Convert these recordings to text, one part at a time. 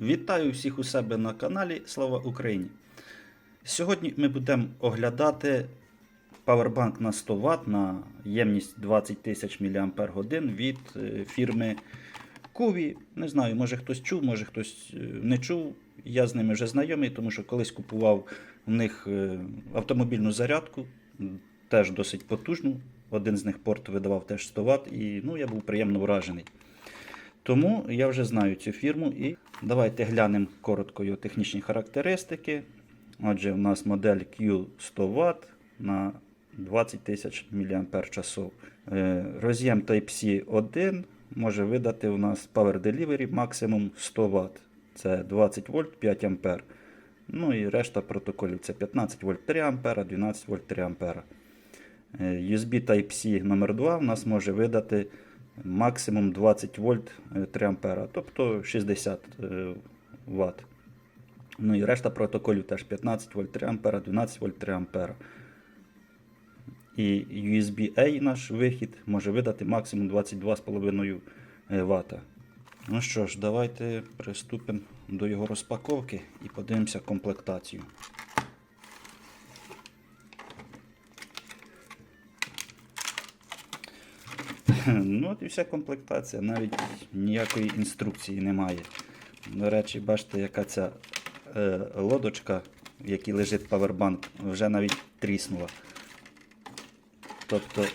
Вітаю всіх у себе на каналі Слава Україні! Сьогодні ми будемо оглядати павербанк на 100 Вт на ємність 20 тисяч мАч від е, фірми Куві. Не знаю, може хтось чув, може хтось е, не чув. Я з ними вже знайомий, тому що колись купував у них е, автомобільну зарядку, теж досить потужну. Один з них порт видавав теж 100 Вт, і ну, я був приємно вражений. Тому я вже знаю цю фірму і давайте глянемо коротко його технічні характеристики. Отже, у нас модель Q100 Вт на 20 тисяч мАч. Е, Роз'єм Type-C 1 може видати у нас Power Delivery максимум 100 Вт. Це 20 вольт 5 А. Ну і решта протоколів це 15 вольт 3 А, 12 вольт 3 А. USB Type-C номер 2 у нас може видати максимум 20 вольт е, 3 ампера, тобто 60 е, Вт. Ну і решта протоколів теж 15 вольт 3 ампера, 12 вольт 3 ампера. І USB-A наш вихід може видати максимум 22,5 Вт. Ну що ж, давайте приступимо до його розпаковки і подивимося комплектацію. Ну, от і вся комплектація, навіть ніякої інструкції немає. До речі, бачите, яка ця е, лодочка, в якій лежить павербанк, вже навіть тріснула. Тобто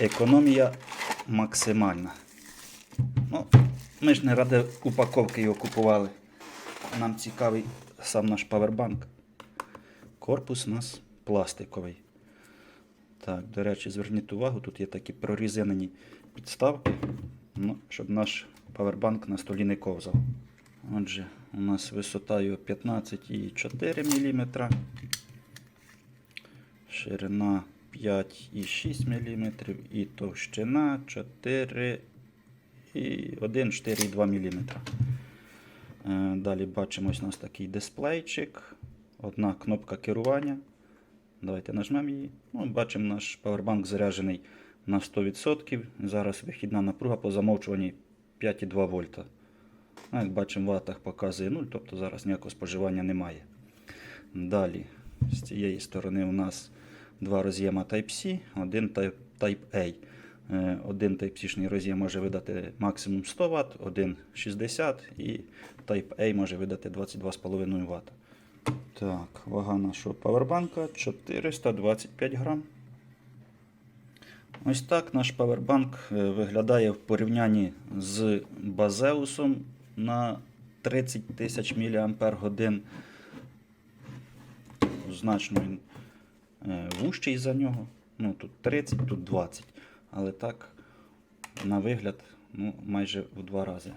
економія максимальна. Ну, ми ж не ради упаковки його купували. Нам цікавий сам наш павербанк. Корпус у нас пластиковий. Так, до речі, зверніть увагу, тут є такі прорізинені підставки, ну, щоб наш павербанк на столі не ковзав. Отже, у нас висота його 15,4 мм, ширина 5,6 мм і товщина 4 і 1,4,2 мм. Е, Далі бачимо ось у нас такий дисплейчик, одна кнопка керування. Давайте нажмемо її. Ну, бачимо, наш павербанк заряджений на 100%. Зараз вихідна напруга по замовчуванні 5,2 вольта. Ну, як бачимо, в ватах показує 0, тобто зараз ніякого споживання немає. Далі, з цієї сторони у нас два роз'єма Type-C, один Type- Type-A. Е, Один Type-C роз'єм може видати максимум 100 Вт, один 60 і Type-A може видати 22,5 Вт. Так, вага нашого павербанка 425 грам. Ось так наш павербанк е, виглядає в порівнянні з базеусом на 30 тисяч мАч. Значно він е, вужчий за нього. Ну, тут 30, тут 20. Але так, на вигляд, ну, майже в два рази.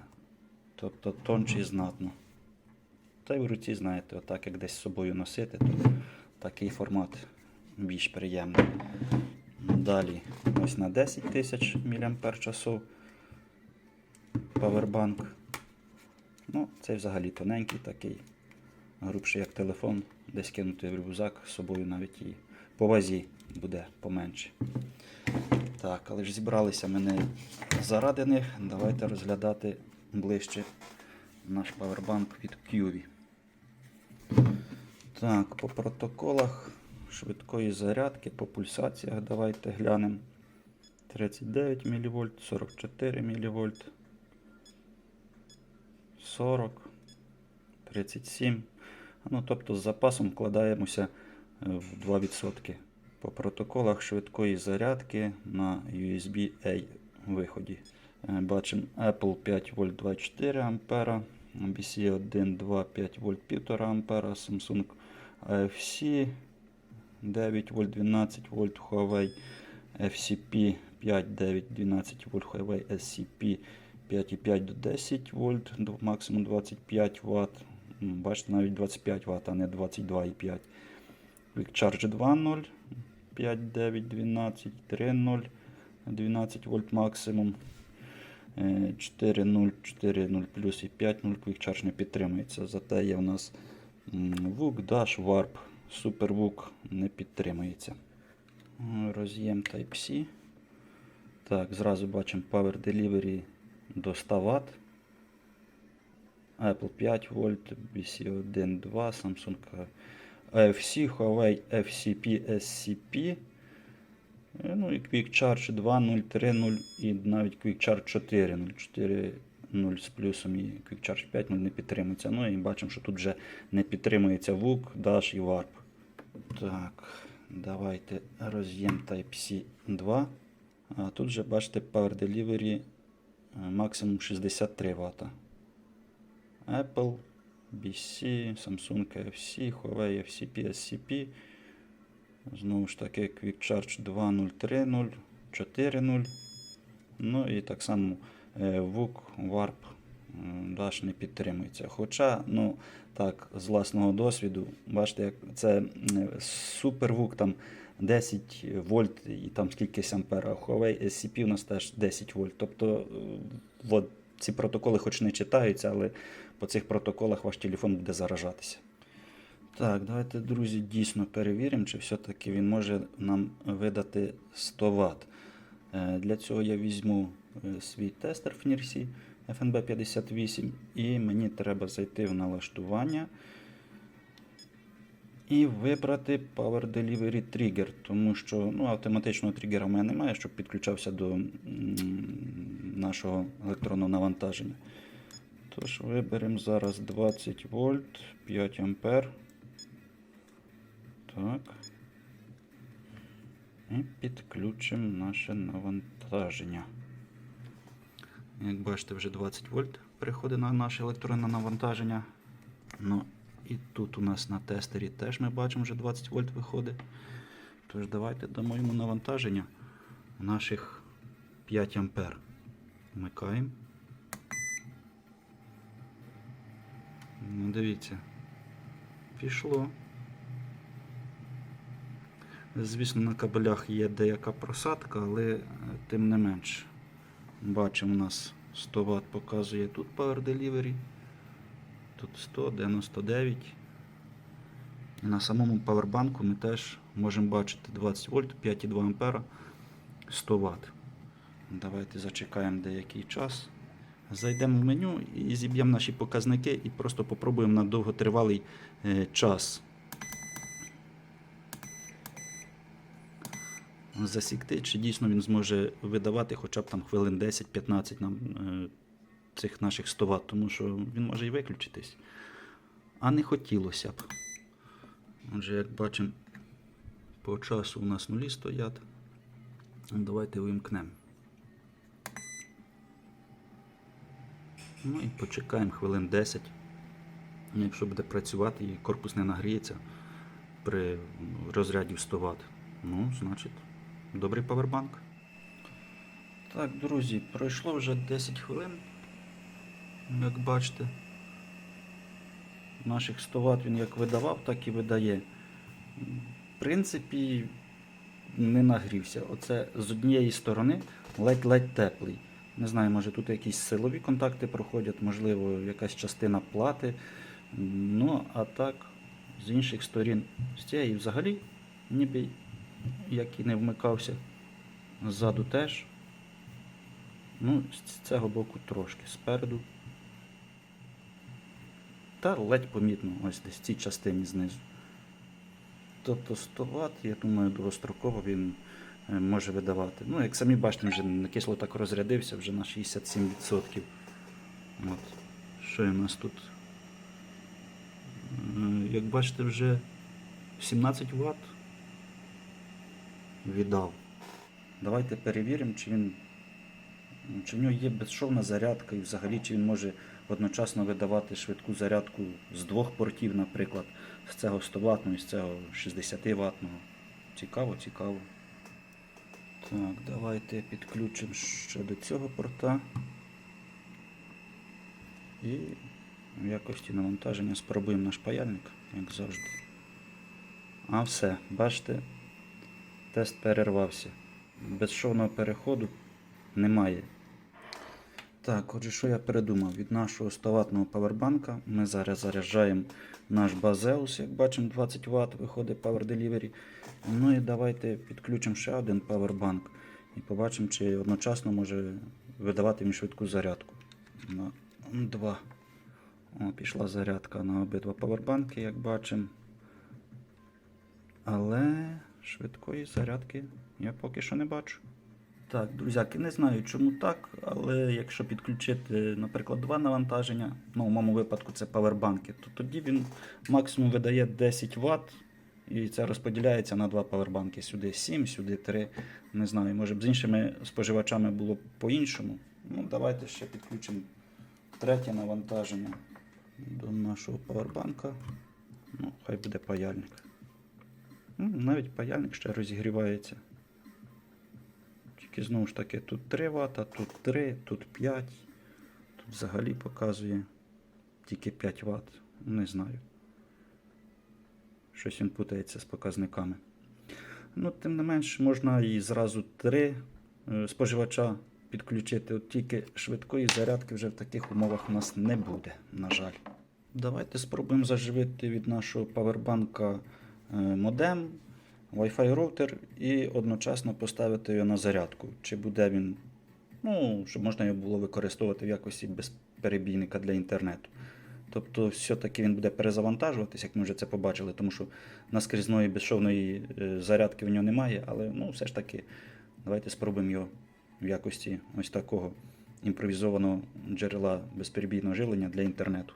Тобто тончий знатно. Та й в руці, знаєте, отак як десь з собою носити, то такий формат більш приємний. Далі ось на 10 тисяч мАч павербанк. Ну, цей взагалі тоненький, такий, грубший як телефон, десь кинути в рюкзак з собою навіть і по вазі буде поменше. Так, але ж зібралися ми не заради них. Давайте розглядати ближче наш павербанк від QV. Так, по протоколах швидкої зарядки, по пульсаціях давайте глянемо. 39 мВ, 44 мВ, 40, 37. Ну, тобто з запасом вкладаємося е, в 2%. По протоколах швидкої зарядки на USB-A виході. Е, Бачимо Apple 5 вольт 24 ампера, BC 1, 2, 5 вольт 1,5 ампера, Samsung AFC 9 вольт 12 вольт Huawei FCP 5, 9, 12 вольт Huawei SCP 5,5 до 10 вольт, максимум 25 Вт. Бачите, навіть 25 Вт, а не 22,5. Quick Charge 2.0, 5, 9, 12, 3.0, 12 вольт максимум. 4.0, 4.0 плюс і 5.0 Quick Charge не підтримується. Зате є у нас VOOC, Dash, Warp, Super не підтримується. Роз'єм Type-C. Так, зразу бачимо Power Delivery до 100 Вт. Apple 5 вольт, BC 1, 2, Samsung AFC, Huawei FCP, SCP. Е, Ну і Quick Charge 2, 0, 3, 0 і навіть Quick Charge 4, 0, з плюсом і Quick Charge 5 0 не підтримується. Ну і бачимо, що тут вже не підтримується VOOC, Dash і Warp. Так, давайте роз'єм Type-C 2. А тут вже бачите Power Delivery е, максимум 63 Вт. Apple, BC, Samsung FC, Huawei FCP, SCP. Знову ж таки, Quick Charge 2.0.3.0, 4.0. Ну і так само е, Warp е, Dash не підтримується. Хоча, ну, так, з власного досвіду, бачите, як це супер VOOC там 10 вольт і там скількись ампер, Huawei SCP у нас теж 10 вольт. Тобто, е, от, ці протоколи хоч не читаються, але по цих протоколах ваш телефон буде заражатися. Так, давайте, друзі, дійсно перевіримо, чи все-таки він може нам видати 100 Вт. Е, Для цього я візьму свій тестер в FNIRSI FNB58 і мені треба зайти в налаштування і вибрати Power Delivery Trigger, тому що ну, автоматичного тригера в мене немає, щоб підключався до нашого електронного навантаження. Тож виберемо зараз 20 вольт, 5 ампер. Так. І підключимо наше навантаження. Як бачите, вже 20 вольт приходить на наше електронне навантаження. Ну, і тут у нас на тестері теж ми бачимо, вже 20 вольт виходить. Тож давайте дамо йому навантаження наших 5 ампер. Вмикаємо. Ну, дивіться. Пішло. Звісно, на кабелях є деяка просадка, але е, тим не менш. Бачимо, у нас 100 Вт показує тут Power Delivery. Тут 100, 99. І на самому павербанку ми теж можемо бачити 20 вольт, 5,2 ампера, 100 Вт. Давайте зачекаємо деякий час. Зайдемо в меню і зіб'ємо наші показники і просто попробуємо на довготривалий е, час засікти, чи дійсно він зможе видавати хоча б там хвилин 10-15 нам е, цих наших 100 Вт, тому що він може і виключитись. А не хотілося б. Отже, як бачимо, по часу у нас нулі стоять. Давайте вимкнемо. Ну і почекаємо хвилин 10. Якщо буде працювати і корпус не нагріється при розряді в 100 Вт, ну, значить, добрий павербанк. Так, друзі, пройшло вже 10 хвилин. Як бачите, наших 100 Вт він як видавав, так і видає. В принципі, не нагрівся. Оце з однієї сторони ледь-ледь теплий. Не знаю, може тут якісь силові контакти проходять, можливо, якась частина плати. Ну, а так, з інших сторін, з цієї взагалі, ніби як і не вмикався. Ззаду теж. Ну, з цього боку трошки спереду. Та ледь помітно ось десь в цій частині знизу. Тобто 100 Вт, я думаю, довгостроково він е, може видавати. Ну, як самі бачите, вже на кисло так розрядився вже на 67%. От. Що у нас тут? Е, Як бачите, вже 17 Вт віддав. Давайте перевіримо, чи він чи в нього є безшовна зарядка і взагалі чи він може одночасно видавати швидку зарядку з двох портів, наприклад, з цього 100 ватного і з цього 60 ватного. Цікаво, цікаво. Так, давайте підключимо ще до цього порта. І в якості навантаження спробуємо наш паяльник, як завжди. А все, бачите, тест перервався. Безшовного переходу немає. Так, отже, що я передумав? Від нашого 100 ватного павербанка ми зараз заряджаємо наш базеус, як бачимо, 20 Вт виходить Power Delivery. Ну і давайте підключимо ще один павербанк і побачимо, чи одночасно може видавати він швидку зарядку. На два. О, пішла зарядка на обидва павербанки, як бачимо. Але швидкої зарядки я поки що не бачу. Так, друзяки, не знаю чому так, але якщо підключити, наприклад, два навантаження, ну в моєму випадку це павербанки, то тоді він максимум видає 10 Вт. І це розподіляється на два павербанки. Сюди 7, сюди 3. Не знаю, може б з іншими споживачами було по-іншому. Ну, давайте ще підключимо третє навантаження до нашого павербанка. Ну, хай буде паяльник. Ну, навіть паяльник ще розігрівається. Тільки знову ж таки тут 3 Вт, тут 3, тут 5. Тут взагалі показує тільки 5 Вт. Не знаю. Щось він путається з показниками. Ну, тим не менш, можна і зразу 3 е, споживача підключити. От тільки швидкої зарядки вже в таких умовах у нас не буде, на жаль. Давайте спробуємо заживити від нашого павербанка модем, Wi-Fi роутер і одночасно поставити його на зарядку. Чи буде він, ну, щоб можна його було використовувати в якості безперебійника для інтернету. Тобто, все-таки він буде перезавантажуватись, як ми вже це побачили, тому що наскрізної безшовної е, зарядки в нього немає, але ну, все ж таки, давайте спробуємо його в якості ось такого імпровізованого джерела безперебійного живлення для інтернету.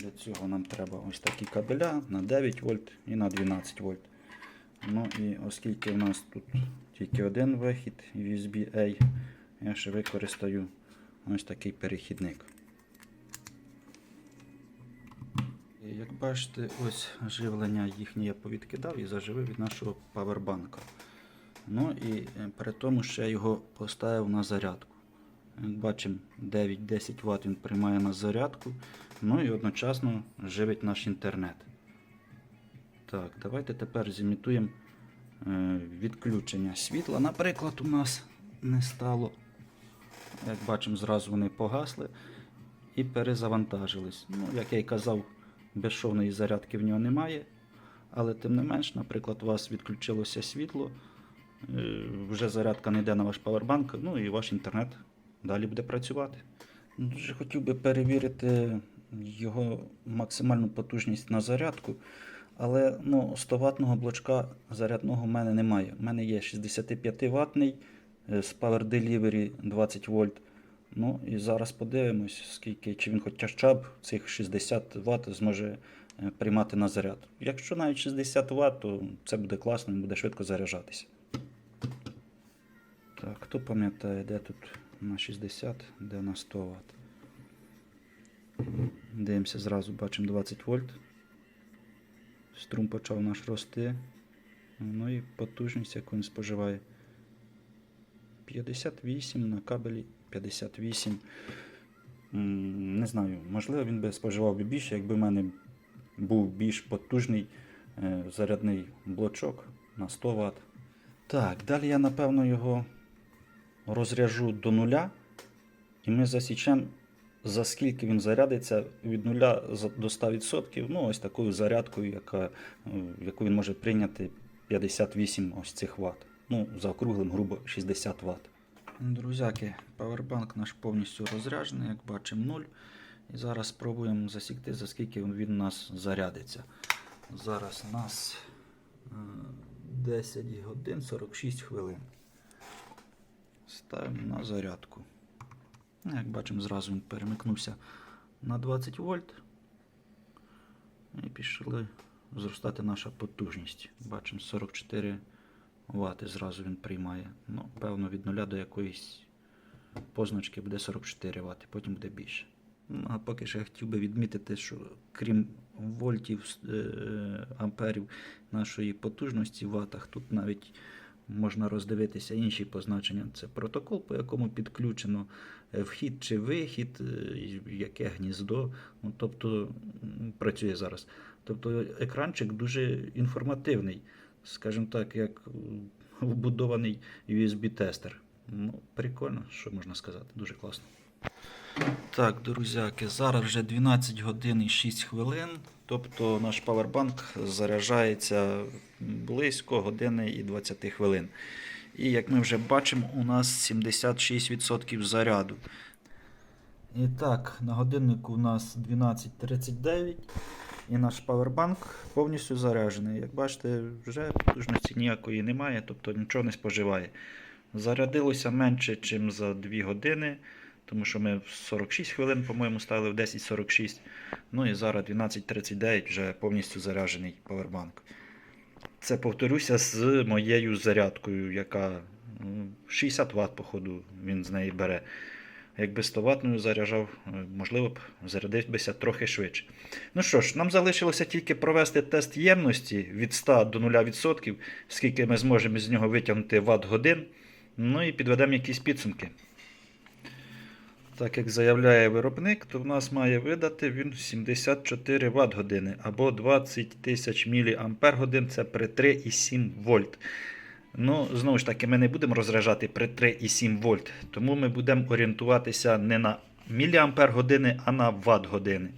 Для цього нам треба ось такі кабеля на 9 вольт і на 12 вольт. Ну і оскільки в нас тут тільки один вихід USB-A, я ще використаю ось такий перехідник. І Як бачите, ось живлення їхнє я повідкидав і заживив від нашого павербанка. Ну і е, при тому ще його поставив на зарядку. Як бачимо, 9-10 Вт він приймає на зарядку, ну і одночасно живить наш інтернет. Так, давайте тепер зімітуємо е, відключення світла. Наприклад, у нас не стало. Як бачимо, зразу вони погасли і перезавантажились. Ну, як я й казав, безшовної зарядки в нього немає. Але тим не менш, наприклад, у вас відключилося світло, е, вже зарядка не йде на ваш павербанк, ну і ваш інтернет далі буде працювати. Дуже хотів би перевірити його максимальну потужність на зарядку. Але ну, 100 ватного блочка зарядного в мене немає. У мене є 65 ватний е, з Power Delivery 20 вольт. Ну і зараз подивимось, скільки, чи він хоча б цих 60 Вт зможе е, приймати на заряд. Якщо навіть 60 Вт, то це буде класно, він буде швидко заряджатися. Так, хто пам'ятає, де тут на 60, де на 100 Вт. Дивимося зразу, бачимо 20 вольт. Струм почав наш рости. Ну і потужність, яку він споживає. 58 на кабелі 58. Не знаю, можливо, він би споживав би більше, якби в мене був більш потужний е, зарядний блочок на 100 Вт. Так, далі я напевно його розряжу до нуля. І ми засічемо, за скільки він зарядиться від 0 до 100%. Ну, ось такою зарядкою, яка, е, яку він може прийняти 58 ось цих Вт. Ну, заокруглим, грубо 60 Вт. Друзяки, павербанк наш повністю розряджений, як бачимо 0. І зараз спробуємо засікти, за скільки він у нас зарядиться. Зараз у нас е, 10 годин 46 хвилин. Ставимо на зарядку. Ну, Як бачимо, зразу він перемикнувся на 20 вольт. І пішли зростати наша потужність. Бачимо 44 Вт зразу він приймає. Ну, певно, від 0 до якоїсь позначки буде 44 Вт, потім буде більше. Ну, а поки що я хотів би відмітити, що крім вольтів, е, амперів нашої потужності в ватах, тут навіть можна роздивитися інші позначення. Це протокол, по якому підключено е, вхід чи вихід, е, яке гніздо. Ну, тобто працює зараз. Тобто екранчик дуже інформативний, скажімо так, як вбудований USB-тестер. Ну, прикольно, що можна сказати, дуже класно. Так, друзяки, зараз вже 12 годин і 6 хвилин. Тобто наш павербанк заряджається близько години і 20 хвилин. І як ми вже бачимо, у нас 76% заряду. І так, на годиннику у нас 12.39 і наш павербанк повністю заряджений. Як бачите, вже потужності ніякої немає, тобто нічого не споживає. Зарядилося менше, ніж за 2 години, тому що ми в 46 хвилин, по-моєму, ставили в 10.46. Ну і зараз 12.39 вже повністю заряджений павербанк. Це повторюся з моєю зарядкою, яка ну, 60 Вт, походу, він з неї бере. Якби 100 ватною заряджав, можливо б зарядився трохи швидше. Ну що ж, нам залишилося тільки провести тест ємності від 100 до 0%, скільки ми зможемо з нього витягнути ватт годин. Ну і підведемо якісь підсумки так як заявляє виробник, то в нас має видати він 74 Вт години або 20 тисяч мА годин, це при 3,7 вольт. Ну, Знову ж таки, ми не будемо розряджати при 3,7 вольт, тому ми будемо орієнтуватися не на міліампер години, а на Вт години.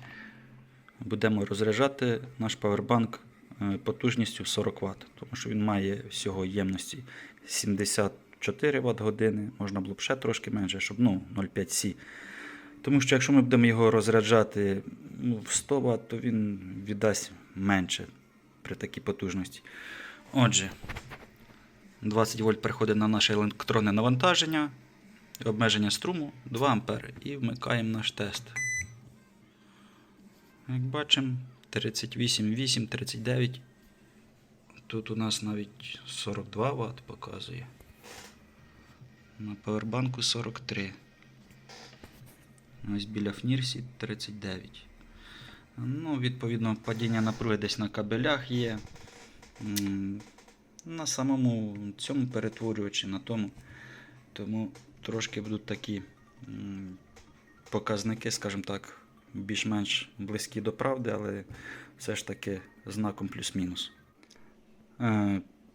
Будемо розряджати наш павербанк е, потужністю 40 Вт, тому що він має всього ємності 70 4 Вт-години, можна було б ще трошки менше, щоб ну, 0,5С. Тому що якщо ми будемо його розряджати ну, в 100 Вт, то він віддасть менше при такій потужності. Отже, 20 вольт приходить на наше електронне навантаження, обмеження струму 2 А і вмикаємо наш тест. Як бачимо, 38,8, 39. Тут у нас навіть 42 Вт показує. На павербанку 43. Ось біля Фнірсі 39. Ну, відповідно, падіння напруги десь на кабелях є. На самому цьому перетворювачі, на тому. Тому трошки будуть такі показники, скажімо так, більш-менш близькі до правди, але все ж таки знаком плюс-мінус.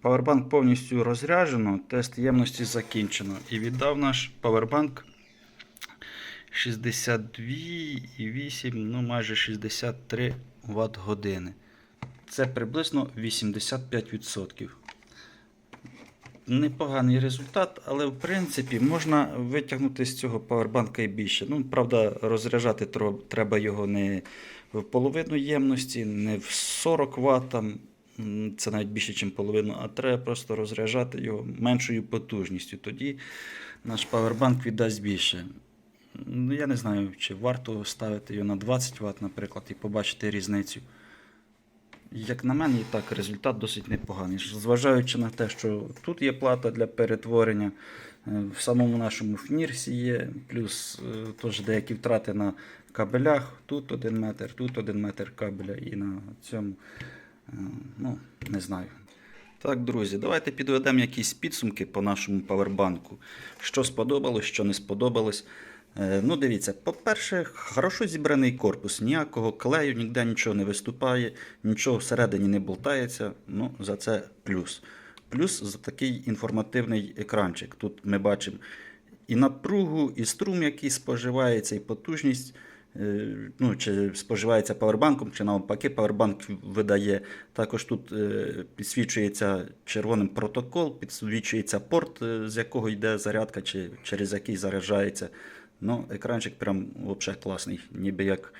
Павербанк повністю розряджено, тест ємності закінчено. І віддав наш павербанк 62,8, ну майже 63 Вт години. Це приблизно 85%. Непоганий результат, але в принципі можна витягнути з цього павербанка і більше. Ну, правда, розряджати треба його не в половину ємності, не в 40 Вт, це навіть більше, ніж половину, а треба просто розряджати його меншою потужністю. Тоді наш павербанк віддасть більше. Ну, я не знаю, чи варто ставити його на 20 Вт, наприклад, і побачити різницю. Як на мене, і так результат досить непоганий. Зважаючи на те, що тут є плата для перетворення, е, в самому нашому фнірсі є, плюс е, теж деякі втрати на кабелях. Тут один метр, тут один метр кабеля і на цьому, ну, не знаю. Так, друзі, давайте підведемо якісь підсумки по нашому павербанку. Що сподобалось, що не сподобалось. Е, Ну, дивіться, по-перше, хорошо зібраний корпус, ніякого клею, ніде нічого не виступає, нічого всередині не болтається. Ну, за це плюс. Плюс за такий інформативний екранчик. Тут ми бачимо і напругу, і струм, який споживається, і потужність. Е, Ну, чи споживається павербанком, чи навпаки, павербанк видає. Також тут е, підсвічується червоним протокол, підсвічується порт, е, з якого йде зарядка, чи через який заряджається. Ну, екранчик прям взагалі класний, ніби як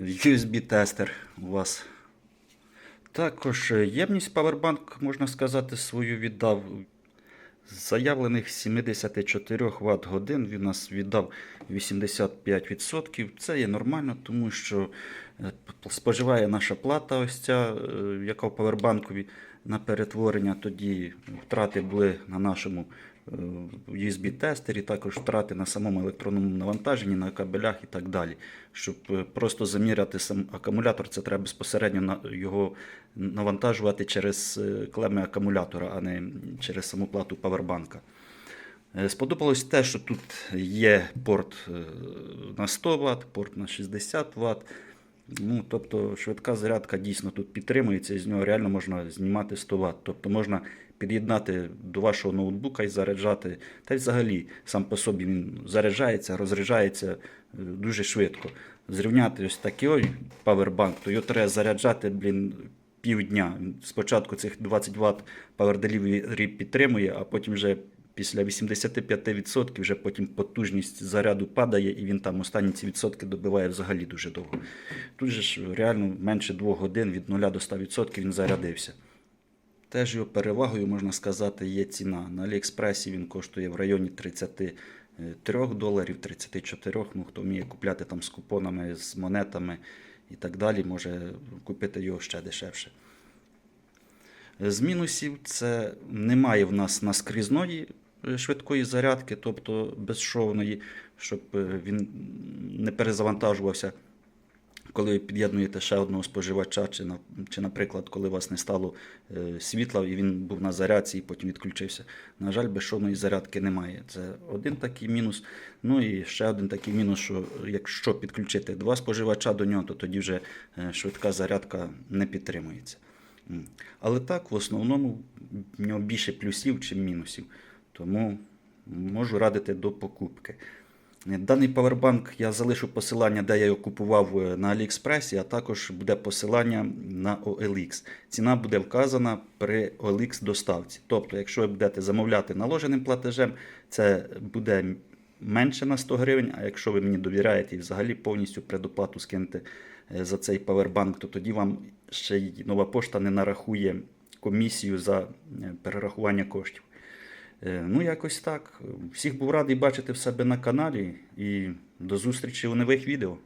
USB-тестер у вас. Також ємність Powerbank, можна сказати, свою віддав. Заявлених 74 Вт годин він нас віддав 85%. Це є нормально, тому що е, споживає наша плата, ось ця, е, яка в павербанкові на перетворення. Тоді втрати були на нашому USB-тестері, також втрати на самому електронному навантаженні, на кабелях і так далі. Щоб е, просто заміряти сам акумулятор, це треба безпосередньо його навантажувати через е, клеми акумулятора, а не через саму плату павербанка. Е, Сподобалось те, що тут є порт е, на 100 Вт, порт на 60 Вт. Ну, тобто швидка зарядка дійсно тут підтримується, і з нього реально можна знімати 100 Вт. Тобто можна під'єднати до вашого ноутбука і заряджати. Та й взагалі сам по собі він заряджається, розряджається е, дуже швидко. Зрівняти ось такий ой павербанк, то його треба заряджати, блін, півдня. Спочатку цих 20 Вт Power підтримує, а потім вже після 85% вже потім потужність заряду падає, і він там останні ці відсотки добиває взагалі дуже довго. Тут же ж реально менше 2 годин від 0 до 100% він зарядився. Теж його перевагою, можна сказати, є ціна. На Аліекспресі він коштує в районі 33 доларів, 34. Ну, хто вміє купляти там з купонами, з монетами і так далі, може купити його ще дешевше. З мінусів це немає в нас наскрізної швидкої зарядки, тобто безшовної, щоб е, він не перезавантажувався, коли під'єднуєте ще одного споживача, чи, чи, наприклад, коли у вас не стало е, світла і він був на зарядці і потім відключився. На жаль, безшовної зарядки немає. Це один такий мінус. Ну і ще один такий мінус, що якщо підключити два споживача до нього, то тоді вже е, швидка зарядка не підтримується. Але так, в основному в нього більше плюсів, чи мінусів. Тому можу радити до покупки. Даний павербанк я залишу посилання, де я його купував е, на Аліекспресі, а також буде посилання на OLX. Ціна буде вказана при OLX доставці. Тобто, якщо ви будете замовляти наложеним платежем, це буде менше на 100 гривень. А якщо ви мені довіряєте і взагалі повністю предоплату скинете е, за цей павербанк, то тоді вам ще й нова пошта не нарахує комісію за е, перерахування коштів. Е, Ну, якось так. Всіх був радий бачити в себе на каналі і до зустрічі у нових відео.